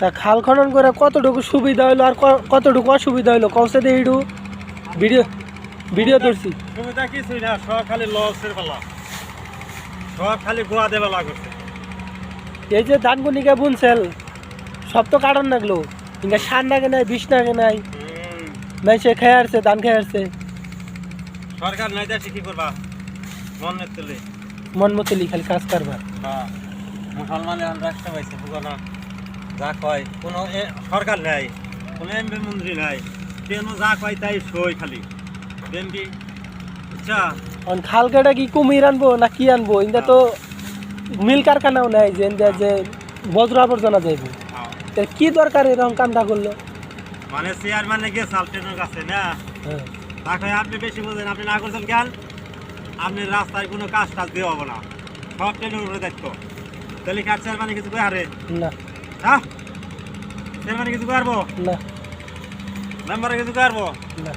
তা খাল খনন করে কতটুকু সুবিধা হইল আর কতটুকু অসুবিধা হইল কৌশে দিয়ে একটু ভিডিও ভিডিও ধরছি। সুবিধা কিছুই না সব খালি লসের বেলা। সব খালি গোয়া দেবে লাগছে। এই যে ধান গুনিকে বুনছেল সব তো কারণ লাগল ইঙ্গা সার নাগে নাই বিষ নাগে নাই। নাই সে খেয়ে আসছে ধান খেয়ে আসছে। সরকার নাই দেশে কি করবা। মন মতলি মন মতলি খালি কাজ কারবার। হ্যাঁ মুসলমান এখন পাইছে বুঝো যা কয় কোনো সরকার নাই কোনো এমপি মন্ত্রী নাই কেন যা কয় তাই সই খালি। এমপি আচ্ছা খাল কেটে কি কুমির আনব না কি আনব? ইন্দা তো মিল কারখানাও নাই যে ইন্দা যে বজ্র আবর্জনা যাইব। তা কি দরকার এরকম কামটা করল? মানে চেয়ারম্যানে গিয়ে সালটেনের কাছে না? হ্যাঁ। তাকে আপনি বেশি বোঝেন আপনি না করছেন কেন? আপনি রাস্তায় কোনো কাজ টাজ দিয়ে হবে না। সব ট্রেনের উপরে দেখতো তাহলে কার চেয়ারম্যানে কিছু করে হারে না। হ্যাঁ? চেয়ারম্যানে কিছু করব না মেম্বারে কিছু করব না।